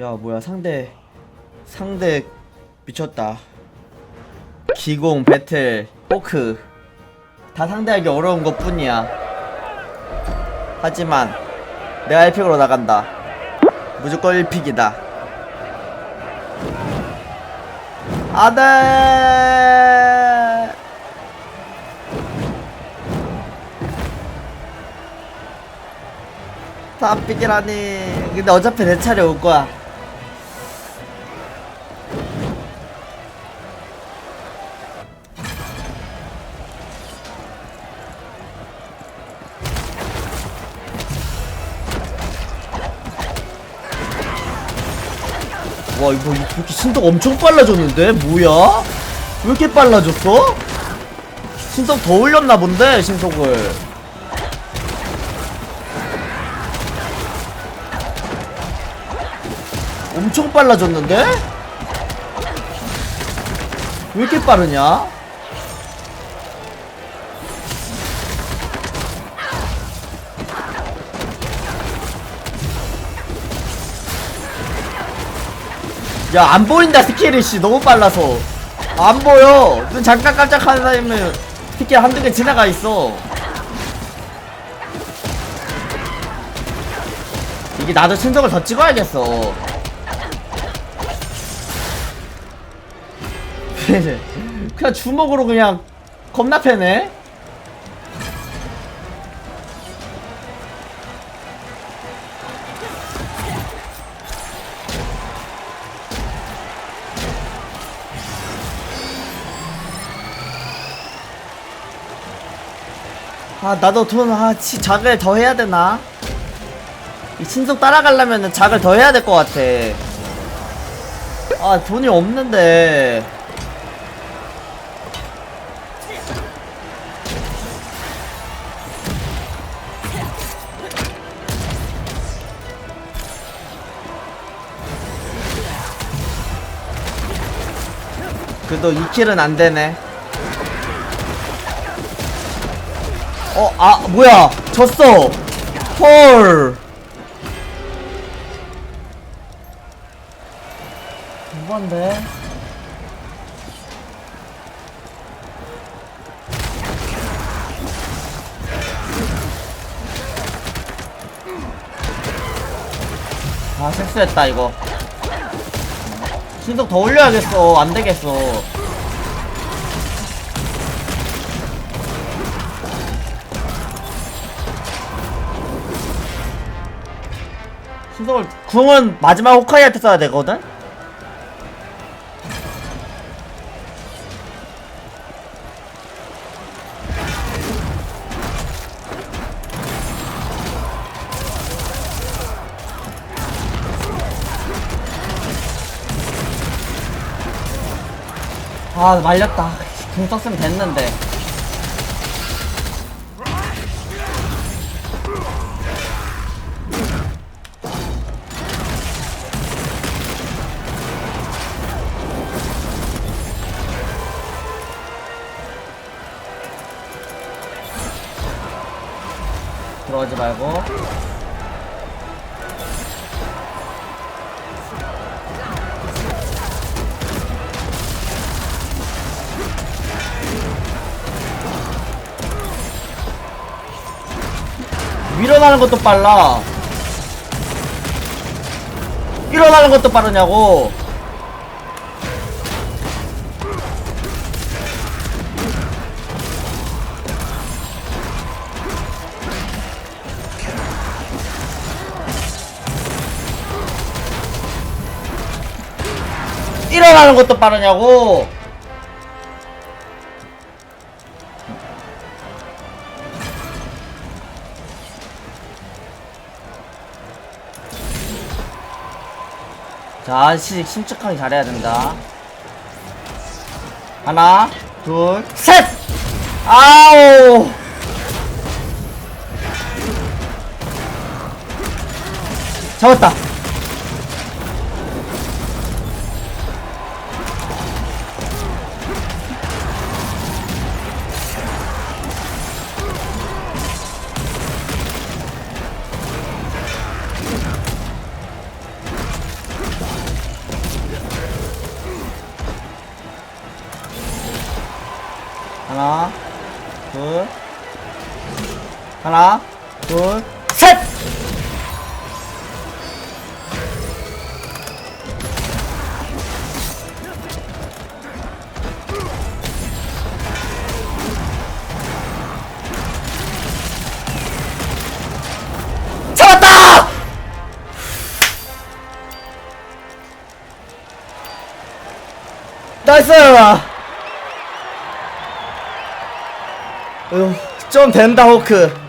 야 뭐야 상대 상대 미쳤다. 기공 배틀 포크. 다 상대하기 어려운 것 뿐이야. 하지만 내가 1픽으로 나간다. 무조건 1픽이다. 안돼 다 픽이라니. 근데 어차피 내 차례 올 거야 와 이거 이렇게 신속 엄청 빨라졌는데 뭐야? 왜 이렇게 빨라졌어? 신속 더 올렸나 본데 신속을 엄청 빨라졌는데? 왜 이렇게 빠르냐? 야 안 보인다 스킬이 씨. 너무 빨라서. 안 보여. 눈 잠깐 깜짝하는 사이면 스킬 한두 개 지나가 있어. 이게 나도 신속을 더 찍어야겠어. 그냥 주먹으로 그냥 겁나 패네 아 나도 돈아 작을 더 해야 되나? 이 신속 따라가려면 작을 더 해야 될 것 같아 아 돈이 없는데 그래도 2킬은 안 되네. 어, 아, 뭐야. 졌어. 헐. 누구한데? 아, 실수했다, 이거. 신속 더 올려야겠어. 안 되겠어. 신속을 궁은 마지막 호카이한테 써야 되거든. 아 말렸다. 궁 썼으면 됐는데. 들어오지 말고. 밀어나는 것도 빨라. 일어나는 것도 빠르냐고. 일어나는 것도 빠르냐고. 자, 시, 침착하게 잘해야 된다. 하나, 둘, 셋! 아우! 잡았다. 하나, 둘, 하나, 둘, 셋! 잡았다! 나이스! 좀 된다, 호크.